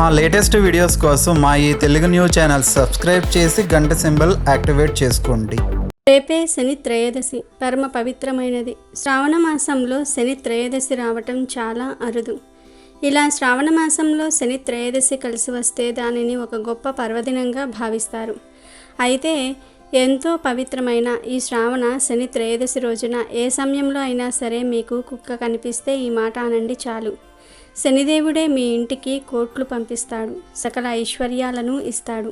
మా latest videos కోసం మా ఈ తెలుగు న్యూస్ ఛానల్ సబ్స్క్రైబ్ చేసి గంట సింబల్ యాక్టివేట్ చేసుకోండి. రేపే శని త్రయోదశి పరమ పవిత్రమైనది. శ్రావణ మాసంలో శని త్రయోదశి రావటం చాలా అరుదు. ఇలా శ్రావణ మాసంలో శని త్రయోదశి కలిసి వస్తే దానిని ఒక గొప్ప పర్వదినంగా భావిస్తారు. అయితే ఎంతో పవిత్రమైన ఈ శ్రావణ శని త్రయోదశి రోజున ఏ సమయంలో అయినా సరే మీకు కుక్క కనిపిస్తే ఈ మాట అనండి చాలు. శనిదేవుడే మీ ఇంటికి కోట్లు పంపిస్తాడు సకల ఐశ్వర్యాలను ఇస్తాడు.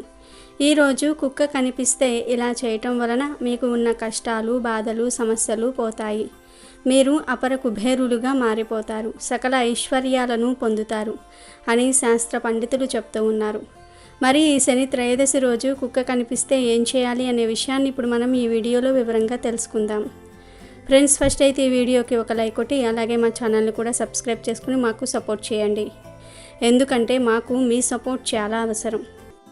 ఈరోజు కుక్క కనిపిస్తే ఇలా చేయటం వలన మీకు ఉన్న కష్టాలు బాధలు సమస్యలు పోతాయి. మీరు అపర కుబేరులుగా మారిపోతారు సకల ఐశ్వర్యాలను పొందుతారు అని శాస్త్ర పండితులు చెప్తూ ఉన్నారు. మరి ఈ శని త్రయోదశి రోజు కుక్క కనిపిస్తే ఏం చేయాలి అనే విషయాన్ని ఇప్పుడు మనం ఈ వీడియోలో వివరంగా తెలుసుకుందాం. ఫ్రెండ్స్ ఫస్ట్ అయితే ఈ వీడియోకి ఒక లైక్ కొట్టి అలాగే మా ఛానల్ని కూడా సబ్స్క్రైబ్ చేసుకుని మాకు సపోర్ట్ చేయండి. ఎందుకంటే మాకు మీ సపోర్ట్ చాలా అవసరం.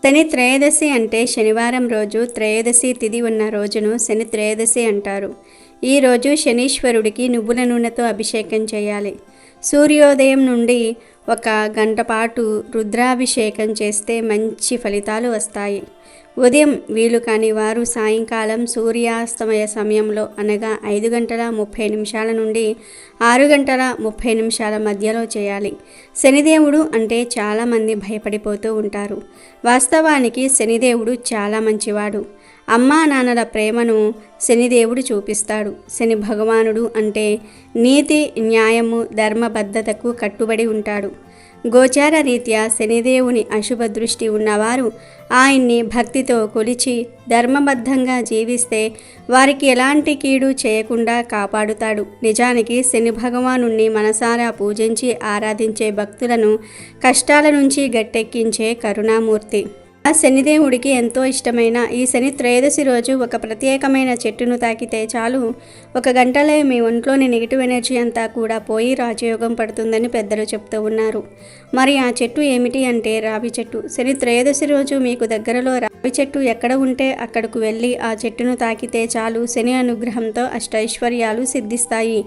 శని త్రయోదశి అంటే శనివారం రోజు త్రయోదశి తిథి ఉన్న రోజును శని త్రయోదశి అంటారు. ఈ రోజు శనీశ్వరుడికి నువ్వుల నూనెతో అభిషేకం చేయాలి. సూర్యోదయం నుండి ఒక గంట పాటు రుద్రాభిషేకం చేస్తే మంచి ఫలితాలు వస్తాయి. ఉదయం వీలు కాని వారు సాయంకాలం సూర్యాస్తమయ సమయంలో అనగా ఐదు గంటల ముప్పై నిమిషాల నుండి ఆరు గంటల ముప్పై నిమిషాల మధ్యలో చేయాలి. శనిదేవుడు అంటే చాలామంది భయపడిపోతూ ఉంటారు. వాస్తవానికి శనిదేవుడు చాలా మంచివాడు. అమ్మా నాన్నల ప్రేమను శనిదేవుడు చూపిస్తాడు. శని భగవానుడు అంటే నీతి న్యాయము ధర్మబద్ధతకు కట్టుబడి ఉంటాడు. గోచార రీత్యా శనిదేవుని అశుభ దృష్టి ఉన్నవారు ఆయన్ని భక్తితో కొలిచి ధర్మబద్ధంగా జీవిస్తే వారికి ఎలాంటి కీడు చేయకుండా కాపాడుతాడు. నిజానికి శని భగవాను మనసారా పూజించి ఆరాధించే భక్తులను కష్టాల నుంచి గట్టెక్కించే కరుణామూర్తి. ఆ శనిదేవుడికి ఎంతో ఇష్టమైన ఈ శని త్రయోదశి రోజు ఒక ప్రత్యేకమైన చెట్టును తాకితే చాలు. ఒక గంటలో మీ ఒంట్లోని నెగిటివ్ ఎనర్జీ అంతా కూడా పోయి రాజయోగం పడుతుందని పెద్దలు చెప్తూ ఉన్నారు. మరి ఆ చెట్టు ఏమిటి అంటే రావి చెట్టు. శని త్రయోదశి రోజు మీకు దగ్గరలో రావి చెట్టు ఎక్కడ ఉంటే అక్కడకు వెళ్ళి ఆ చెట్టును తాకితే చాలు. శని అనుగ్రహంతో అష్టైశ్వర్యాలు సిద్ధిస్తాయి.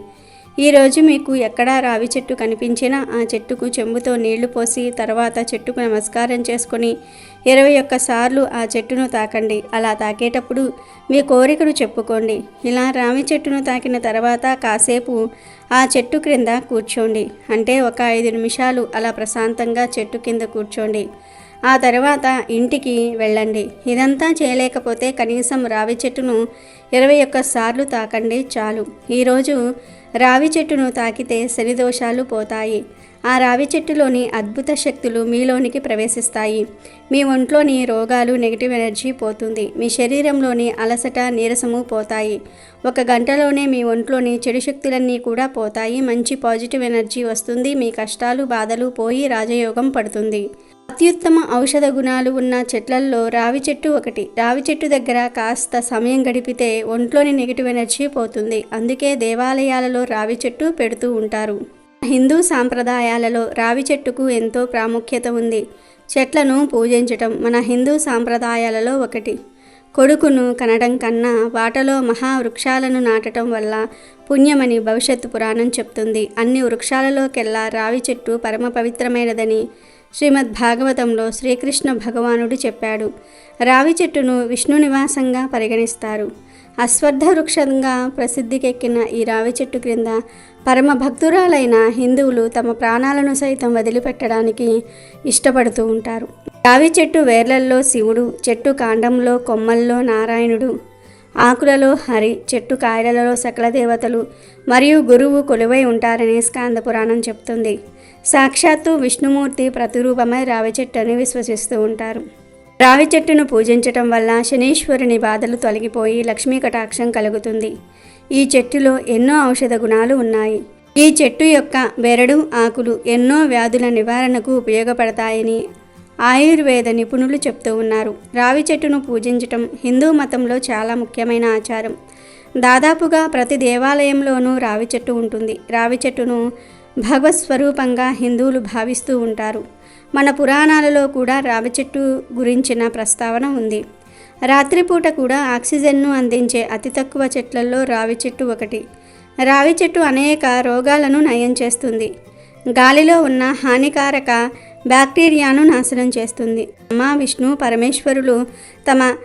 ఈరోజు మీకు ఎక్కడా రావి చెట్టు కనిపించినా ఆ చెట్టుకు చెంబుతో నీళ్ళు పోసి తర్వాత చెట్టుకు నమస్కారం చేసుకొని ఇరవై ఒక్క సార్లు ఆ చెట్టును తాకండి. అలా తాకేటప్పుడు మీ కోరికను చెప్పుకోండి. ఇలా రావి చెట్టును తాకిన తర్వాత కాసేపు ఆ చెట్టు క్రింద కూర్చోండి. అంటే ఒక ఐదు నిమిషాలు అలా ప్రశాంతంగా చెట్టు కింద కూర్చోండి. ఆ తర్వాత ఇంటికి వెళ్ళండి. ఇదంతా చేయలేకపోతే కనీసం రావి చెట్టును ఇరవై ఒక్క సార్లు తాకండి చాలు. ఈరోజు రావి చెట్టును తాకితే శని దోషాలు పోతాయి. ఆ రావి చెట్టులోని అద్భుత శక్తులు మీలోనికి ప్రవేశిస్తాయి. మీ ఒంట్లోని రోగాలు నెగిటివ్ ఎనర్జీ పోతుంది. మీ శరీరంలోని అలసట నీరసము పోతాయి. ఒక గంటలోనే మీ ఒంట్లోని చెడు శక్తులన్నీ కూడా పోతాయి. మంచి పాజిటివ్ ఎనర్జీ వస్తుంది. మీ కష్టాలు బాధలు పోయి రాజయోగం పడుతుంది. అత్యుత్తమ ఔషధ గుణాలు ఉన్న చెట్లల్లో రావి చెట్టు ఒకటి. రావి చెట్టు దగ్గర కాస్త సమయం గడిపితే ఒంట్లోని నెగిటివ్ ఎనర్జీ పోతుంది. అందుకే దేవాలయాలలో రావి చెట్టు పెడుతూ ఉంటారు. హిందూ సాంప్రదాయాలలో రావి చెట్టుకు ఎంతో ప్రాముఖ్యత ఉంది. చెట్లను పూజించటం మన హిందూ సాంప్రదాయాలలో ఒకటి. కొడుకును కనడం కన్నా వాటలో మహావృక్షాలను నాటడం వల్ల పుణ్యమని భవిష్యత్తు పురాణం చెప్తుంది. అన్ని వృక్షాలలోకెల్లా రావి చెట్టు పరమ పవిత్రమైనదని శ్రీమద్ భాగవతంలో శ్రీకృష్ణ భగవానుడు చెప్పాడు. రావి చెట్టును విష్ణు నివాసంగా పరిగణిస్తారు. అశ్వత్థ వృక్షంగా ప్రసిద్ధికెక్కిన ఈ రావి చెట్టు క్రింద పరమ భక్తురాలైన హిందువులు తమ ప్రాణాలను సైతం వదిలిపెట్టడానికి ఇష్టపడుతూ ఉంటారు. రావి చెట్టు వేర్లల్లో శివుడు చెట్టు కాండంలో కొమ్మల్లో నారాయణుడు ఆకులలో హరి చెట్టు కాయలలో సకల దేవతలు మరియు గురువు కొలువై ఉంటారని స్కాంద పురాణం చెప్తుంది. సాక్షాత్తు విష్ణుమూర్తి ప్రతిరూపమై రావి చెట్టుని విశ్వసిస్తూ ఉంటారు. రావి చెట్టును పూజించటం వల్ల శనీశ్వరుని బాధలు తొలగిపోయి లక్ష్మీ కటాక్షం కలుగుతుంది. ఈ చెట్టులో ఎన్నో ఔషధ గుణాలు ఉన్నాయి. ఈ చెట్టు యొక్క బెరడు ఆకులు ఎన్నో వ్యాధుల నివారణకు ఉపయోగపడతాయని ఆయుర్వేద నిపుణులు చెప్తూ ఉన్నారు. రావి చెట్టును పూజించటం హిందూ మతంలో చాలా ముఖ్యమైన ఆచారం. దాదాపుగా ప్రతి దేవాలయంలోనూ రావి చెట్టు ఉంటుంది. రావి చెట్టును భగవత్ స్వరూపంగా హిందువులు భావిస్తూ ఉంటారు. మన పురాణాలలో కూడా రావి చెట్టు గురించిన ప్రస్తావన ఉంది. రాత్రిపూట కూడా ఆక్సిజన్ను అందించే అతి తక్కువ చెట్లలో రావి చెట్టు ఒకటి. రావి చెట్టు అనేక రోగాలను నయం చేస్తుంది. గాలిలో ఉన్న హానికారక బ్యాక్టీరియాను నాశనం చేస్తుంది. మా విష్ణు పరమేశ్వరులు తమ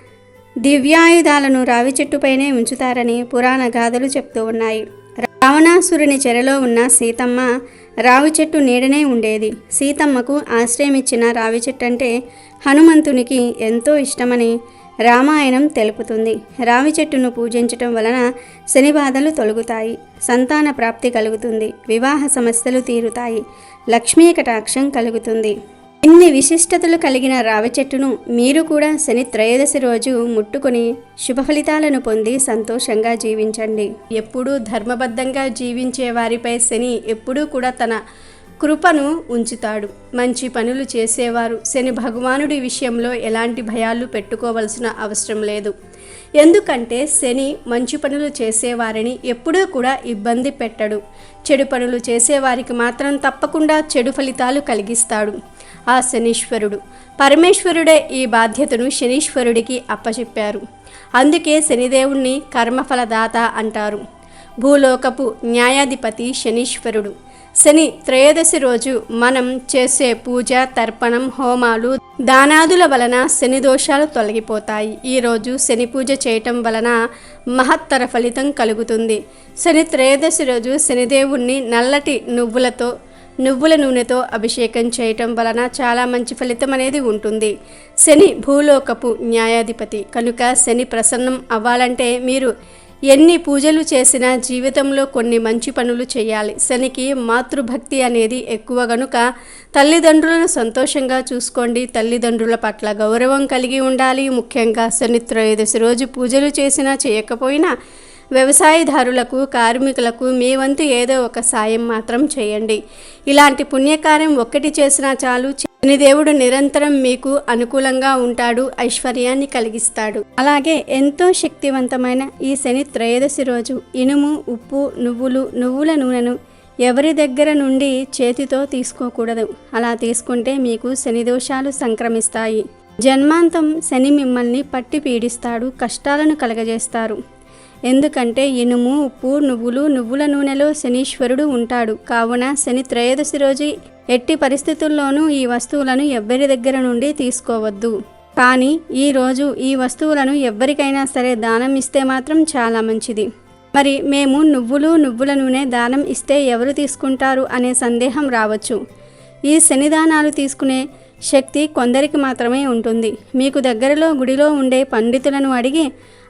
దివ్యాయుధాలను రావి చెట్టుపైనే ఉంచుతారని పురాణ గాథలు చెప్తూ ఉన్నాయి. రావణాసురుని చెరలో ఉన్న సీతమ్మ రావి చెట్టు నీడనే ఉండేది. సీతమ్మకు ఆశ్రయమిచ్చిన రావి చెట్టు అంటే హనుమంతునికి ఎంతో ఇష్టమని రామాయణం తెలుపుతుంది. రావి చెట్టును పూజించటం వలన శని బాధలు తొలగుతాయి. సంతాన ప్రాప్తి కలుగుతుంది. వివాహ సమస్యలు తీరుతాయి. లక్ష్మీ కటాక్షం కలుగుతుంది. ఇన్ని విశిష్టతలు కలిగిన రావి చెట్టును మీరు కూడా శని త్రయోదశి రోజు ముట్టుకొని శుభ ఫలితాలను పొంది సంతోషంగా జీవించండి. ఎప్పుడూ ధర్మబద్ధంగా జీవించే వారిపై శని ఎప్పుడూ కూడా తన కృపను ఉంచుతాడు. మంచి పనులు చేసేవారు. శని భగవానుడి విషయంలో ఎలాంటి భయాలు పెట్టుకోవలసిన అవసరం లేదు. ఎందుకంటే శని మంచి పనులు చేసేవారిని ఎప్పుడూ కూడా ఇబ్బంది పెట్టడు. చెడు పనులు చేసేవారికి మాత్రం తప్పకుండా చెడు ఫలితాలు కలిగిస్తాడు. ఆ శనీశ్వరుడు పరమేశ్వరుడే ఈ బాధ్యతను శనీశ్వరుడికి అప్పచెప్పారు. అందుకే శనిదేవుణ్ణి కర్మఫలదాత అంటారు. భూలోకపు న్యాయాధిపతి శనీశ్వరుడు. శని త్రయోదశి రోజు మనం చేసే పూజ తర్పణం హోమాలు దానాదుల వలన శని దోషాలు తొలగిపోతాయి. ఈరోజు శని పూజ చేయటం వలన మహత్తర ఫలితం కలుగుతుంది. శని త్రయోదశి రోజు శనిదేవుణ్ణి నల్లటి నువ్వులతో నువ్వుల నూనెతో అభిషేకం చేయటం వలన చాలా మంచి ఫలితం అనేది ఉంటుంది. శని భూలోకపు న్యాయాధిపతి. కనుక శని ప్రసన్నం అవ్వాలంటే మీరు ఎన్ని పూజలు చేసినా జీవితంలో కొన్ని మంచి పనులు చేయాలి. శనికి మాతృభక్తి అనేది ఎక్కువ గనుక తల్లిదండ్రులను సంతోషంగా చూసుకోండి. తల్లిదండ్రుల పట్ల గౌరవం కలిగి ఉండాలి. ముఖ్యంగా శని త్రయోదశి రోజు పూజలు చేసినా చేయకపోయినా వ్యవసాయదారులకు కార్మికులకు మీ వంతు ఏదో ఒక సాయం మాత్రం చేయండి. ఇలాంటి పుణ్యకార్యం ఒక్కటి చేసినా చాలు శనిదేవుడు నిరంతరం మీకు అనుకూలంగా ఉంటాడు ఐశ్వర్యాన్ని కలిగిస్తాడు. అలాగే ఎంతో శక్తివంతమైన ఈ శని త్రయోదశి రోజు ఇనుము ఉప్పు నువ్వులు నువ్వుల నూనెను ఎవరి దగ్గర నుండి చేతితో తీసుకోకూడదు. అలా తీసుకుంటే మీకు శని దోషాలు సంక్రమిస్తాయి. జన్మాంతం శని మిమ్మల్ని పట్టి పీడిస్తాడు కష్టాలను కలగజేస్తారు. ఎందుకంటే ఇనుము ఉప్పు నువ్వులు నువ్వుల నూనెలో శనీశ్వరుడు ఉంటాడు. కావున శని త్రయోదశి రోజు ఎట్టి పరిస్థితుల్లోనూ ఈ వస్తువులను ఎవ్వరి దగ్గర నుండి తీసుకోవద్దు. కానీ ఈ రోజు ఈ వస్తువులను ఎవ్వరికైనా సరే దానం ఇస్తే మాత్రం చాలా మంచిది. మరి మేము నువ్వులు నువ్వుల నూనె దానం ఇస్తే ఎవరు తీసుకుంటారు అనే సందేహం రావచ్చు. ఈ శనిదానాలు తీసుకునే శక్తి కొందరికి మాత్రమే ఉంటుంది. మీకు దగ్గరలో గుడిలో ఉండే పండితులను అడిగి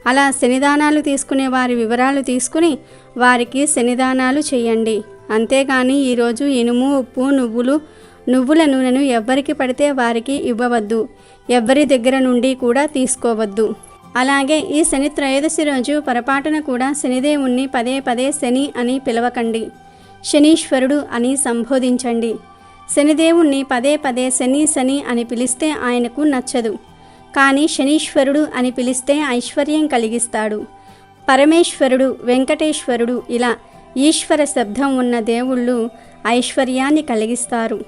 అలా శనిదానాలు తీసుకునే వారి వివరాలు తీసుకుని వారికి శనిదానాలు చేయండి. అంతేగాని ఈరోజు ఇనుము ఉప్పు నువ్వులు నువ్వుల నూనెను ఎవ్వరికి పడితే వారికి ఇవ్వవద్దు. ఎవ్వరి దగ్గర నుండి కూడా తీసుకోవద్దు. అలాగే ఈ శని త్రయోదశి రోజు పొరపాటున కూడా శనిదేవుణ్ణి పదే పదే శని అని పిలవకండి. శనీశ్వరుడు అని సంబోధించండి. శనిదేవుణ్ణి పదే పదే శని శని అని పిలిస్తే ఆయనకు నచ్చదు. కానీ శనీశ్వరుడు అని పిలిస్తే ఐశ్వర్యం కలిగిస్తాడు. పరమేశ్వరుడు వెంకటేశ్వరుడు ఇలా ఈశ్వర శబ్దం ఉన్న దేవుళ్ళు ఐశ్వర్యాన్ని కలిగిస్తారు.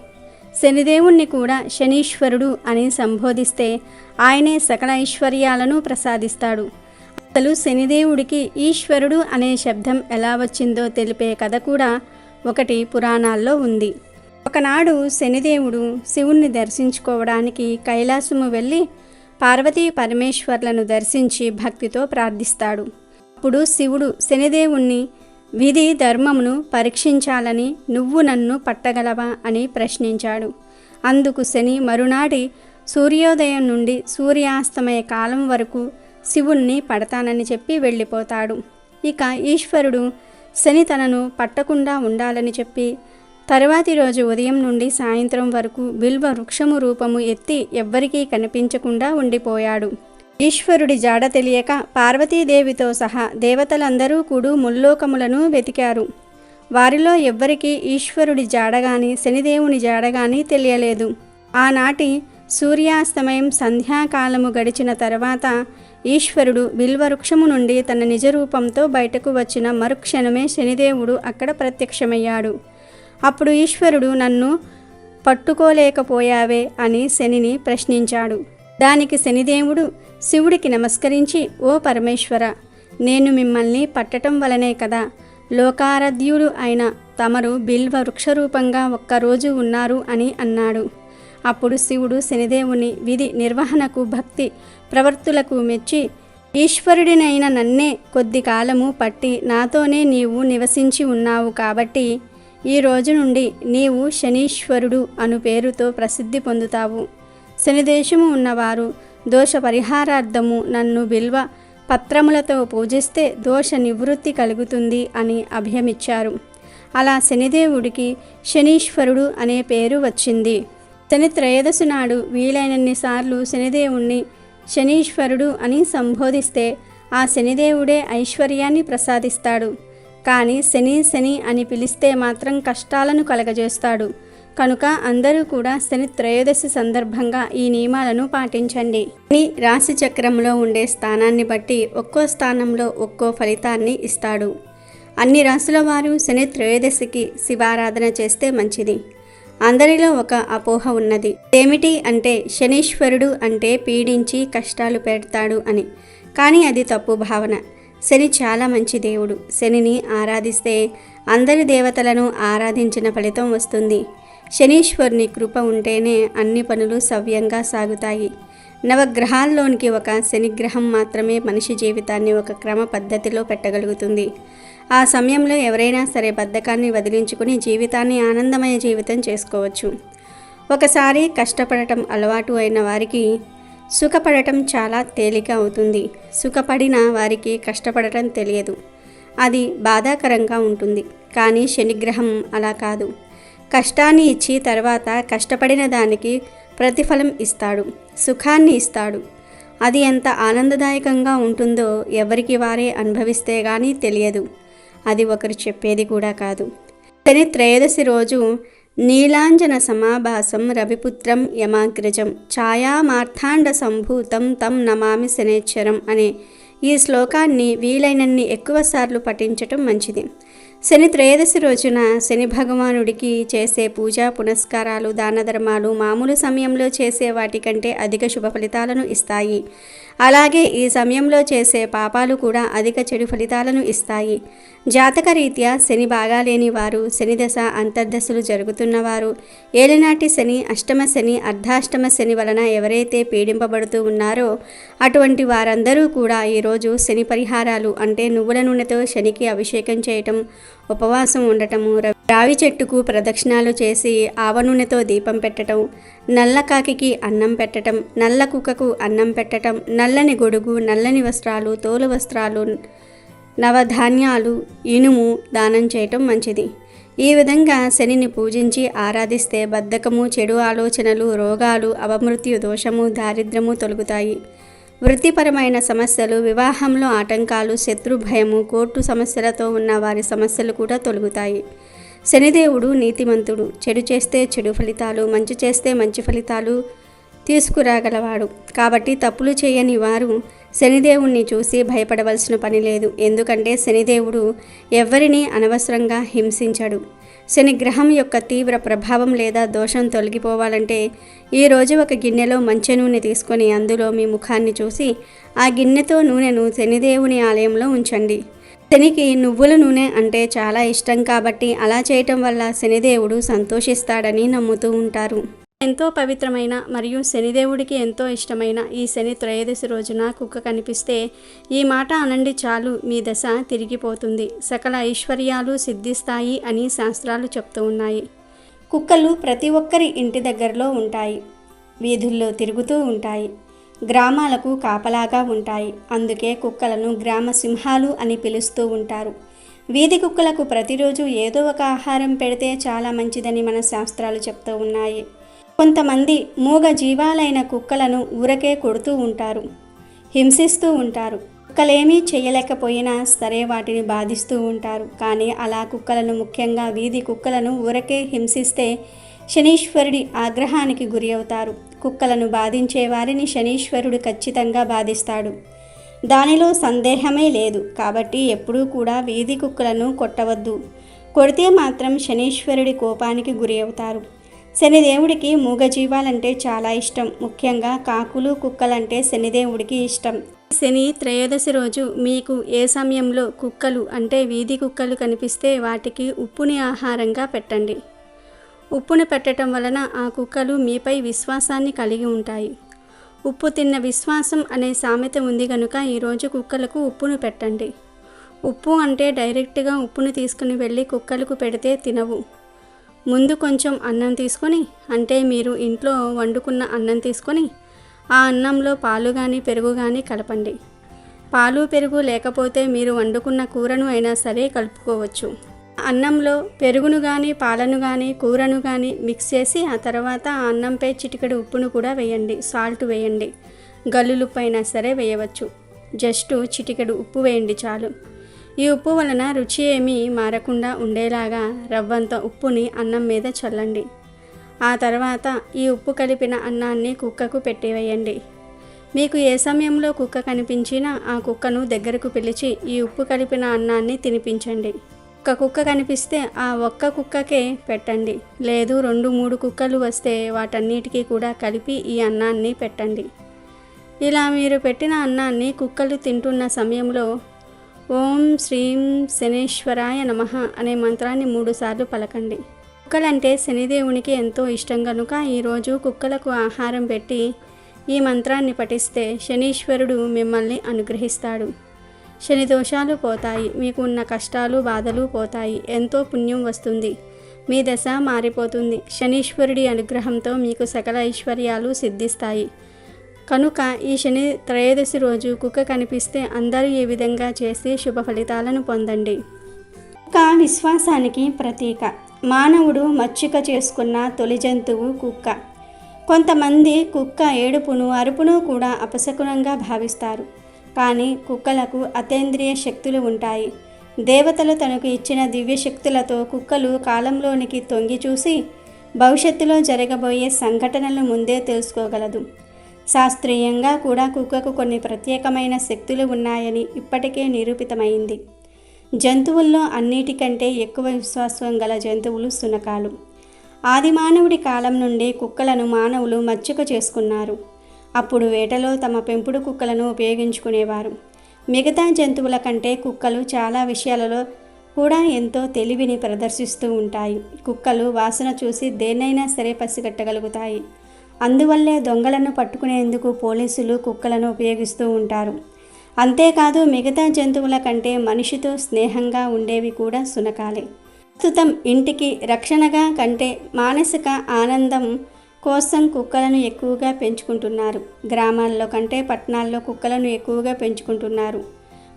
శనిదేవుణ్ణి కూడా శనీశ్వరుడు అని సంబోధిస్తే ఆయనే సకల ఐశ్వర్యాలను ప్రసాదిస్తాడు. అసలు శనిదేవుడికి ఈశ్వరుడు అనే శబ్దం ఎలా వచ్చిందో తెలిపే కథ కూడా ఒకటి పురాణాల్లో ఉంది. ఒకనాడు శనిదేవుడు శివుణ్ణి దర్శించుకోవడానికి కైలాసము వెళ్ళి పార్వతీ పరమేశ్వర్లను దర్శించి భక్తితో ప్రార్థిస్తాడు. అప్పుడు శివుడు శనిదేవుణ్ణి విధి ధర్మమును పరీక్షించాలని నువ్వు నన్ను పట్టగలవా అని ప్రశ్నించాడు. అందుకు శని మరునాటి సూర్యోదయం నుండి సూర్యాస్తమయ కాలం వరకు శివుణ్ణి పడతానని చెప్పి వెళ్ళిపోతాడు. ఇక ఈశ్వరుడు శని తనను పట్టకుండా ఉండాలని చెప్పి తరువాతి రోజు ఉదయం నుండి సాయంత్రం వరకు బిల్వ వృక్షము రూపము ఎత్తి ఎవ్వరికీ కనిపించకుండా ఉండిపోయాడు. ఈశ్వరుడి జాడ తెలియక పార్వతీదేవితో సహా దేవతలందరూ కూడు ముల్లోకములను వెతికారు. వారిలో ఎవ్వరికీ ఈశ్వరుడి జాడగాని శనిదేవుని జాడగాని తెలియలేదు. ఆనాటి సూర్యాస్తమయం సంధ్యాకాలము గడిచిన తర్వాత ఈశ్వరుడు బిల్వవృక్షము నుండి తన నిజ రూపంతో బయటకు వచ్చిన మరుక్షణమే శనిదేవుడు అక్కడ ప్రత్యక్షమయ్యాడు. అప్పుడు ఈశ్వరుడు నన్ను పట్టుకోలేకపోయావే అని శనిని ప్రశ్నించాడు. దానికి శనిదేవుడు శివుడికి నమస్కరించి ఓ పరమేశ్వర నేను మిమ్మల్ని పట్టటం వలనే కదా లోకారాధ్యుడు అయిన తమరు బిల్వ వృక్షరూపంగా ఒక్కరోజు ఉన్నారు అని అన్నాడు. అప్పుడు శివుడు శనిదేవుని విధి నిర్వహణకు భక్తి ప్రవర్తులకు మెచ్చి ఈశ్వరుడినైన నన్నే కొద్ది కాలము పట్టి నాతోనే నీవు నివసించి ఉన్నావు కాబట్టి ఈ రోజు నుండి నీవు శనీశ్వరుడు అను పేరుతో ప్రసిద్ధి పొందుతావు. శనిదేశము ఉన్నవారు దోష పరిహారార్థము నన్ను బిల్వ పత్రములతో పూజిస్తే దోష నివృత్తి కలుగుతుంది అని అభయమిచ్చారు. అలా శనిదేవుడికి శనీశ్వరుడు అనే పేరు వచ్చింది. శని త్రయోదశి నాడు వీలైనన్నిసార్లు శనిదేవుణ్ణి శనీశ్వరుడు అని సంబోధిస్తే ఆ శనిదేవుడే ఐశ్వర్యాన్ని ప్రసాదిస్తాడు. కానీ శని శని అని పిలిస్తే మాత్రం కష్టాలను కలగజేస్తాడు. కనుక అందరూ కూడా శని త్రయోదశి సందర్భంగా ఈ నియమాలను పాటించండి. శని రాశి చక్రంలో ఉండే స్థానాన్ని బట్టి ఒక్కో స్థానంలో ఒక్కో ఫలితాన్ని ఇస్తాడు. అన్ని రాశుల వారు శని త్రయోదశికి శివారాధన చేస్తే మంచిది. అందరిలో ఒక అపోహ ఉన్నది. ఏమిటి అంటే శనీశ్వరుడు అంటే పీడించి కష్టాలు పెడతాడు అని. కానీ అది తప్పు భావన. శని చాలా మంచి దేవుడు. శనిని ఆరాధిస్తే అందరి దేవతలను ఆరాధించిన ఫలితం వస్తుంది. శనీశ్వరుని కృప ఉంటేనే అన్ని పనులు సవ్యంగా సాగుతాయి. నవగ్రహాల్లోనికి ఒక శనిగ్రహం మాత్రమే మనిషి జీవితాన్ని ఒక క్రమ పద్ధతిలో పెట్టగలుగుతుంది. ఆ సమయంలో ఎవరైనా సరే బద్ధకాన్ని వదిలించుకుని జీవితాన్ని ఆనందమయ జీవితం చేసుకోవచ్చు. ఒకసారి కష్టపడటం అలవాటు అయిన వారికి సుఖపడటం చాలా తేలిక అవుతుంది. సుఖపడిన వారికి కష్టపడటం తెలియదు. అది బాధాకరంగా ఉంటుంది. కానీ శనిగ్రహం అలా కాదు. కష్టాన్ని ఇచ్చి తర్వాత కష్టపడిన దానికి ప్రతిఫలం ఇస్తాడు. సుఖాన్ని ఇస్తాడు. అది ఎంత ఆనందదాయకంగా ఉంటుందో ఎవరికి వారే అనుభవిస్తే కానీ తెలియదు. అది ఒకరు చెప్పేది కూడా కాదు. శని త్రయోదశి రోజు నీలాంజన సమాభాసం రవిపుత్రం యమాగ్రజం. ఛాయామార్థాండ సంభూతం తం నమామి శనేశ్వరం అనే ఈ శ్లోకాన్ని వీలైనన్ని ఎక్కువసార్లు పఠించటం మంచిది. శని త్రయోదశి రోజున శని భగవానుడికి చేసే పూజా పునస్కారాలు దాన ధర్మాలు మామూలు సమయంలో చేసే వాటికంటే అధిక శుభ ఫలితాలను ఇస్తాయి. అలాగే ఈ సమయంలో చేసే పాపాలు కూడా అధిక చెడు ఫలితాలను ఇస్తాయి. జాతక రీత్యా శని బాగాలేని వారు శని దశ అంతర్దశలు జరుగుతున్నవారు ఏలినాటి శని అష్టమ శని అర్ధాష్టమ శని వలన ఎవరైతే పీడింపబడుతూ ఉన్నారో అటువంటి వారందరూ కూడా ఈరోజు శని పరిహారాలు అంటే నువ్వుల నూనెతో శనికి అభిషేకం చేయటం ఉపవాసం ఉండటము రావి చెట్టుకు ప్రదక్షిణాలు చేసి ఆవనూనెతో దీపం పెట్టడం నల్ల కాకికి అన్నం పెట్టడం నల్ల కుక్కకు అన్నం పెట్టడం నల్లని గొడుగు నల్లని వస్త్రాలు తోలు వస్త్రాలు నవధాన్యాలు ఇనుము దానం చేయటం మంచిది. ఈ విధంగా శనిని పూజించి ఆరాధిస్తే బద్ధకము చెడు ఆలోచనలు రోగాలు అవమృత్యు దోషము దారిద్రము తొలగుతాయి. వృత్తిపరమైన సమస్యలు వివాహంలో ఆటంకాలు శత్రు భయము కోర్టు సమస్యలతో ఉన్న వారి సమస్యలు కూడా తొలగుతాయి. శనిదేవుడు నీతిమంతుడు. చెడు చేస్తే చెడు ఫలితాలు మంచి చేస్తే మంచి ఫలితాలు తీసుకురాగలవాడు. కాబట్టి తప్పులు చేయని వారు శనిదేవుణ్ణి చూసి భయపడవలసిన పని లేదు. ఎందుకంటే శనిదేవుడు ఎవరిని అనవసరంగా హింసించడు. శని గ్రహం యొక్క తీవ్ర ప్రభావం లేదా దోషం తొలగిపోవాలంటే ఈరోజు ఒక గిన్నెలో మంచి నూనె తీసుకొని అందులో మీ ముఖాన్ని చూసి ఆ గిన్నెతో నూనెను శనిదేవుని ఆలయంలో ఉంచండి. శనికి నువ్వుల నూనె అంటే చాలా ఇష్టం కాబట్టి అలా చేయటం వల్ల శనిదేవుడు సంతోషిస్తాడని నమ్ముతూ ఉంటారు. ఎంతో పవిత్రమైన మరియు శనిదేవుడికి ఎంతో ఇష్టమైన ఈ శని త్రయోదశి రోజున కుక్క కనిపిస్తే ఈ మాట అనండి చాలు మీ దశ తిరిగిపోతుంది. సకల ఐశ్వర్యాలు సిద్ధిస్తాయి అని శాస్త్రాలు చెప్తూ ఉన్నాయి. కుక్కలు ప్రతి ఒక్కరి ఇంటి దగ్గరలో ఉంటాయి. వీధుల్లో తిరుగుతూ ఉంటాయి. గ్రామాలకు కాపలాగా ఉంటాయి. అందుకే కుక్కలను గ్రామ సింహాలు అని పిలుస్తూ ఉంటారు. వీధి కుక్కలకు ప్రతిరోజు ఏదో ఒక ఆహారం పెడితే చాలా మంచిదని మన శాస్త్రాలు చెప్తూ ఉన్నాయి. కొంతమంది మూగ జీవాలైన కుక్కలను ఊరకే కొడుతూ ఉంటారు. హింసిస్తూ ఉంటారు. కుక్కలేమీ చేయలేకపోయినా సరే వాటిని బాధిస్తూ ఉంటారు. కానీ అలా కుక్కలను ముఖ్యంగా వీధి కుక్కలను ఊరకే హింసిస్తే శనీశ్వరుడి ఆగ్రహానికి గురి అవుతారు. కుక్కలను బాధించే వారిని శనీశ్వరుడు ఖచ్చితంగా బాధిస్తాడు. దానిలో సందేహమే లేదు. కాబట్టి ఎప్పుడూ కూడా వీధి కుక్కలను కొట్టవద్దు. కొడితే మాత్రం శనీశ్వరుడి కోపానికి గురి అవుతారు శనిదేవుడికి మూగజీవాలంటే చాలా ఇష్టం. ముఖ్యంగా కాకులు కుక్కలంటే శనిదేవుడికి ఇష్టం. శని త్రయోదశి రోజు మీకు ఏ సమయంలో కుక్కలు అంటే వీధి కుక్కలు కనిపిస్తే వాటికి ఉప్పుని ఆహారంగా పెట్టండి. ఉప్పును పెట్టడం వలన ఆ కుక్కలు మీపై విశ్వాసాన్ని కలిగి ఉంటాయి. ఉప్పు తిన్న విశ్వాసం అనే సామెత ఉంది కనుక ఈరోజు కుక్కలకు ఉప్పును పెట్టండి. ఉప్పు అంటే డైరెక్ట్గా ఉప్పును తీసుకుని వెళ్ళి కుక్కలకు పెడితే తినవు. ముందు కొంచెం అన్నం తీసుకొని అంటే మీరు ఇంట్లో వండుకున్న అన్నం తీసుకొని ఆ అన్నంలో పాలు కానీ పెరుగు కానీ కలపండి. పాలు పెరుగు లేకపోతే మీరు వండుకున్న కూరను అయినా సరే కలుపుకోవచ్చు. అన్నంలో పెరుగును కానీ పాలను కానీ కూరను కానీ మిక్స్ చేసి ఆ తర్వాత ఆ అన్నంపై చిటికెడు ఉప్పును కూడా వేయండి. సాల్ట్ వేయండి. గల్లులు పైన సరే వేయవచ్చు. జస్ట్ చిటికెడు ఉప్పు వేయండి చాలు. ఈ ఉప్పు వలన రుచి ఏమీ మారకుండా ఉండేలాగా రవ్వంత ఉప్పుని అన్నం మీద చల్లండి. ఆ తర్వాత ఈ ఉప్పు కలిపిన అన్నాన్ని కుక్కకు పెట్టివేయండి మీకు ఏ సమయంలో కుక్క కనిపించినా ఆ కుక్కను దగ్గరకు పిలిచి ఈ ఉప్పు కలిపిన అన్నాన్ని తినిపించండి. ఒక కుక్క కనిపిస్తే ఆ ఒక్క కుక్కకే పెట్టండి. లేదు రెండు మూడు కుక్కలు వస్తే వాటన్నిటికీ కూడా కలిపి ఈ అన్నాన్ని పెట్టండి. ఇలా మీరు పెట్టిన అన్నాన్ని కుక్కలు తింటున్న సమయంలో ఓం శ్రీం శనేశ్వరాయ నమః అనే మంత్రాన్ని మూడుసార్లు పలకండి. కుక్కలంటే శనిదేవునికి ఎంతో ఇష్టం కనుక ఈరోజు కుక్కలకు ఆహారం పెట్టి ఈ మంత్రాన్ని పఠిస్తే శనీశ్వరుడు మిమ్మల్ని అనుగ్రహిస్తాడు. శని దోషాలు పోతాయి మీకు ఉన్న కష్టాలు బాధలు పోతాయి ఎంతో పుణ్యం వస్తుంది. మీ దశ మారిపోతుంది. శనీశ్వరుడి అనుగ్రహంతో మీకు సకల ఐశ్వర్యాలు సిద్ధిస్తాయి. కనుక ఈ శని త్రయోదశి రోజు కుక్క కనిపిస్తే అందరూ ఈ విధంగా చేసి శుభ ఫలితాలను పొందండి? కుక్క విశ్వాసానికి ప్రతీక. మానవుడు మచ్చిక చేసుకున్న తొలి జంతువు కుక్క. కొంతమంది కుక్క ఏడుపును అరుపును కూడా అపశకునంగా భావిస్తారు. కానీ కుక్కలకు అతేంద్రియ శక్తులు ఉంటాయి. దేవతలు తనకు ఇచ్చిన దివ్య శక్తులతో కుక్కలు కాలంలోనికి తొంగి చూసి భవిష్యత్తులో జరగబోయే సంఘటనలు ముందే తెలుసుకోగలదు. శాస్త్రీయంగా కూడా కుక్కకు కొన్ని ప్రత్యేకమైన శక్తులు ఉన్నాయని ఇప్పటికే నిరూపితమైంది. జంతువుల్లో అన్నిటికంటే ఎక్కువ విశ్వాసం గల జంతువులు శునకాలు. ఆది మానవుడి కాలం నుండి కుక్కలను మానవులు మచ్చుక చేసుకున్నారు. అప్పుడు వేటలో తమ పెంపుడు కుక్కలను ఉపయోగించుకునేవారు. మిగతా జంతువుల కంటే కుక్కలు చాలా విషయాలలో కూడా ఎంతో తెలివిని ప్రదర్శిస్తూ ఉంటాయి. కుక్కలు వాసన చూసి దేన్నైనా సరే పసిగట్టగలుగుతాయి. అందువల్లే దొంగలను పట్టుకునేందుకు పోలీసులు కుక్కలను ఉపయోగిస్తూ ఉంటారు. అంతేకాదు మిగతా జంతువుల కంటే మనిషితో స్నేహంగా ఉండేవి కూడా సునకాలే. ప్రస్తుతం ఇంటికి రక్షణగా కంటే మానసిక ఆనందం కోసం కుక్కలను ఎక్కువగా పెంచుకుంటున్నారు. గ్రామాల్లో కంటే పట్టణాల్లో కుక్కలను ఎక్కువగా పెంచుకుంటున్నారు.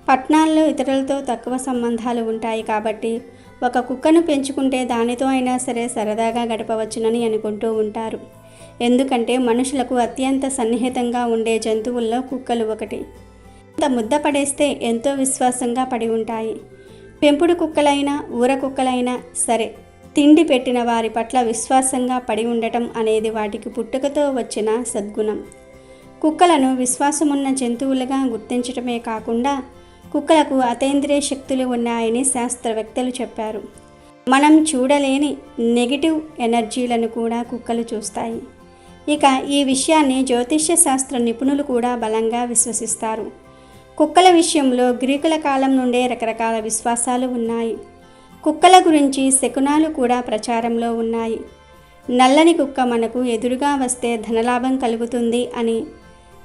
పట్టణాల్లో ఇతరులతో తక్కువ సంబంధాలు ఉంటాయి కాబట్టి ఒక కుక్కను పెంచుకుంటే దానితో అయినా సరే సరదాగా గడపవచ్చునని అనుకుంటూ ఉంటారు. ఎందుకంటే మనుషులకు అత్యంత సన్నిహితంగా ఉండే జంతువుల్లో కుక్కలు ఒకటి. ఇంత ముద్ద పడేస్తే ఎంతో విశ్వాసంగా పడి ఉంటాయి. పెంపుడు కుక్కలైనా ఊర కుక్కలైనా సరే తిండి పెట్టిన వారి పట్ల విశ్వాసంగా పడి ఉండటం అనేది వాటికి పుట్టుకతో వచ్చిన సద్గుణం. కుక్కలను విశ్వాసమున్న జంతువులుగా గుర్తించటమే కాకుండా కుక్కలకు అతేంద్రియ శక్తులు ఉన్నాయని శాస్త్రవేత్తలు చెప్పారు. మనం చూడలేని నెగిటివ్ ఎనర్జీలను కూడా కుక్కలు చూస్తాయి. ఇక ఈ విషయాన్ని జ్యోతిష్య శాస్త్ర నిపుణులు కూడా బలంగా విశ్వసిస్తారు. కుక్కల విషయంలో గ్రీకుల కాలం నుండే రకరకాల విశ్వాసాలు ఉన్నాయి. కుక్కల గురించి శకునాలు కూడా ప్రచారంలో ఉన్నాయి. నల్లని కుక్క మనకు ఎదురుగా వస్తే ధనలాభం కలుగుతుంది అని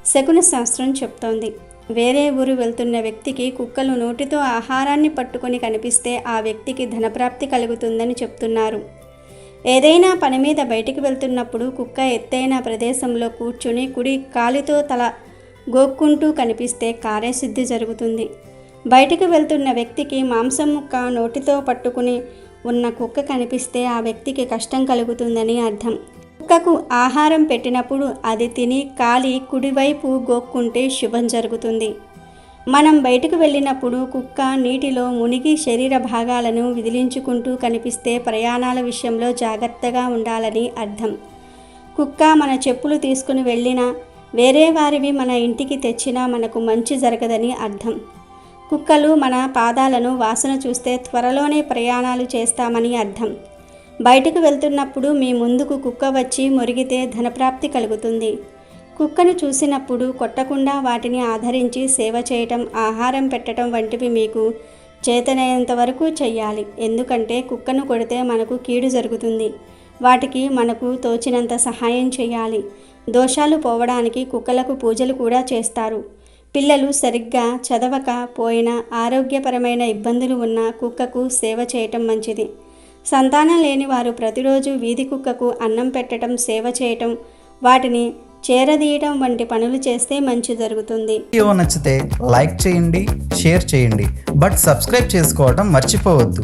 శకున శాస్త్రం చెప్తోంది. వేరే ఊరు వెళ్తున్న వ్యక్తికి కుక్కలు నోటితో ఆహారాన్ని పట్టుకొని కనిపిస్తే ఆ వ్యక్తికి ధనప్రాప్తి కలుగుతుందని చెప్తున్నారు. ఏదైనా పని మీద బయటికి వెళ్తున్నప్పుడు కుక్క ఎత్తైన ప్రదేశంలో కూర్చుని కుడి కాలితో తల గోక్కుంటూ కనిపిస్తే కార్యసిద్ధి జరుగుతుంది. బయటికి వెళ్తున్న వ్యక్తికి మాంసం ముక్క నోటితో పట్టుకుని ఉన్న కుక్క కనిపిస్తే ఆ వ్యక్తికి కష్టం కలుగుతుందని అర్థం. కుక్కకు ఆహారం పెట్టినప్పుడు అది తిని కాలి కుడివైపు గోక్కుంటే శుభం జరుగుతుంది. మనం బయటకు వెళ్ళినప్పుడు కుక్క నీటిలో మునిగి శరీర భాగాలను విదిలించుకుంటూ కనిపిస్తే ప్రయాణాల విషయంలో జాగ్రత్తగా ఉండాలని అర్థం. కుక్క మన చెప్పులు తీసుకుని వెళ్ళినా వేరే వారివి మన ఇంటికి తెచ్చినా మనకు మంచి జరగదని అర్థం. కుక్కలు మన పాదాలను వాసన చూస్తే త్వరలోనే ప్రయాణాలు చేస్తామని అర్థం. బయటకు వెళ్తున్నప్పుడు మీ ముందుకు కుక్క వచ్చి మురిగితే ధనప్రాప్తి కలుగుతుంది. కుక్కను చూసినప్పుడు కొట్టకుండా వాటిని ఆదరించి సేవ చేయటం ఆహారం పెట్టడం వంటివి మీకు చేతనైనంత వరకు చెయ్యాలి. ఎందుకంటే కుక్కను కొడితే మనకు కీడు జరుగుతుంది. వాటికి మనకు తోచినంత సహాయం చేయాలి దోషాలు పోవడానికి కుక్కలకు పూజలు కూడా చేస్తారు. పిల్లలు సరిగ్గా చదవక పోయినా ఆరోగ్యపరమైన ఇబ్బందులు ఉన్న కుక్కకు సేవ చేయటం మంచిది. సంతానం లేని వారు ప్రతిరోజు వీధి కుక్కకు అన్నం పెట్టడం సేవ చేయటం వాటిని చేరదీయటం వంటి పనులు చేస్తే మంచి జరుగుతుంది. వీడియో నచ్చితే లైక్ చేయండి షేర్ చేయండి. బట్ సబ్స్క్రైబ్ చేసుకోవడం మర్చిపోవద్దు.